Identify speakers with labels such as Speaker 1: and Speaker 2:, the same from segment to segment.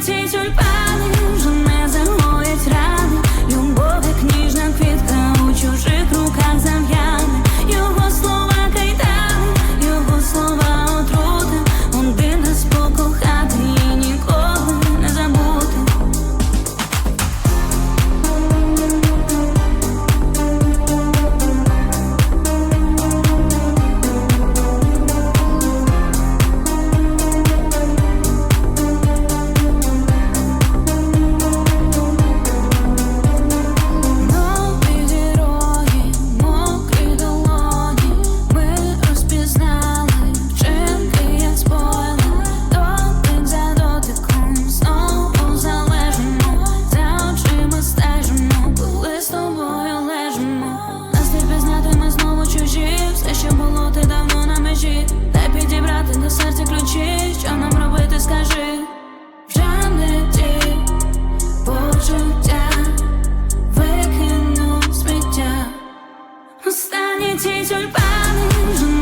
Speaker 1: 눈치 줄 바. 많이 지줄 바는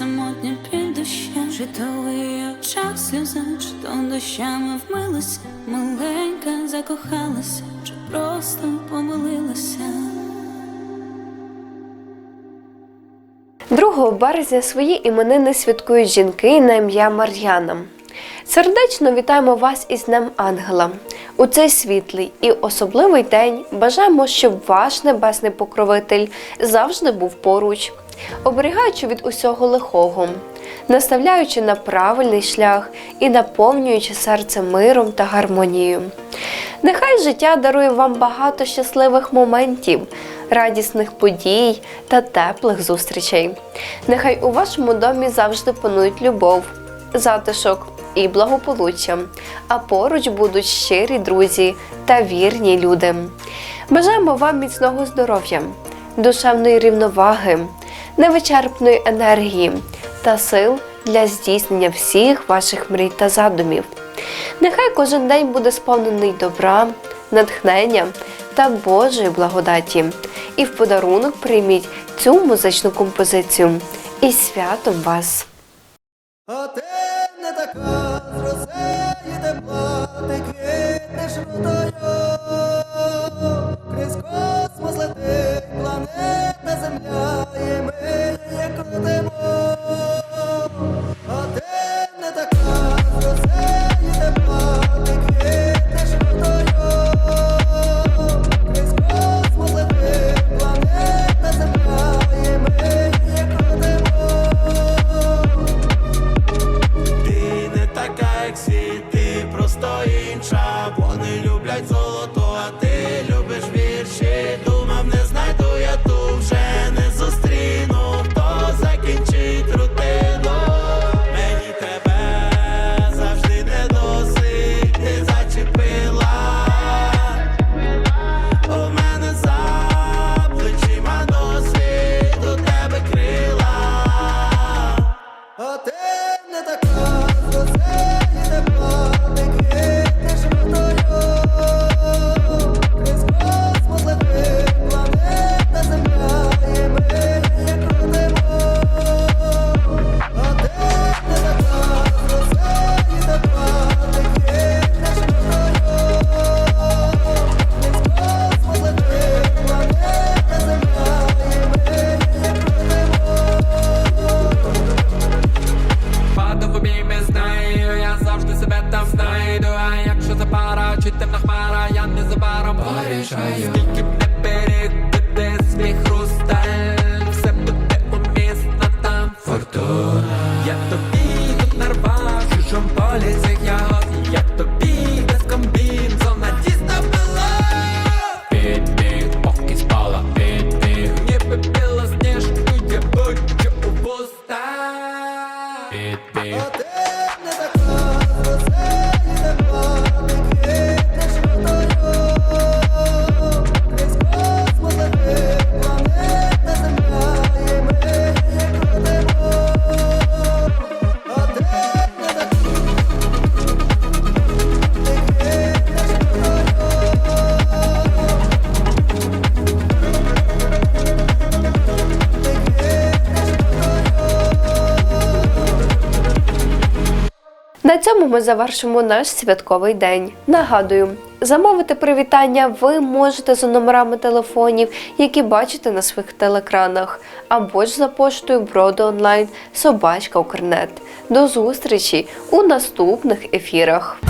Speaker 1: самотня під дощем Чи то очах сльоза, чи то дощами вмилася Маленька закохалася, чи просто помилилася
Speaker 2: 2 березня свої іменини святкують жінки на ім'я Мар'яна. Сердечно вітаємо вас із Днем Ангела. У цей світлий і особливий день бажаємо, щоб ваш небесний покровитель завжди був поруч, оберігаючи від усього лихого, наставляючи на правильний шлях і наповнюючи серце миром та гармонією. Нехай життя дарує вам багато щасливих моментів, радісних подій та теплих зустрічей. Нехай у вашому домі завжди панують любов, затишок і благополуччя, а поруч будуть щирі друзі та вірні люди. Бажаємо вам міцного здоров'я, душевної рівноваги, невичерпної енергії та сил для здійснення всіх ваших мрій та задумів. Нехай кожен день буде сповнений добра, натхнення та Божої благодаті. І в подарунок прийміть цю музичну композицію. І святом вас!
Speaker 3: А ти не така з росеї тепла, ти крізь космос летить планета Земля,
Speaker 4: залишаю Скільки б без комбін, зона дійсно була Підбіг, поки спала, підбіг. Ніби біла сніжку, я будь-що у вуста
Speaker 2: На цьому ми завершимо наш святковий день. Нагадую, замовити привітання ви можете за номерами телефонів, які бачите на своїх телекранах, або ж за поштою броду онлайн собачка Укрнет. До зустрічі у наступних ефірах.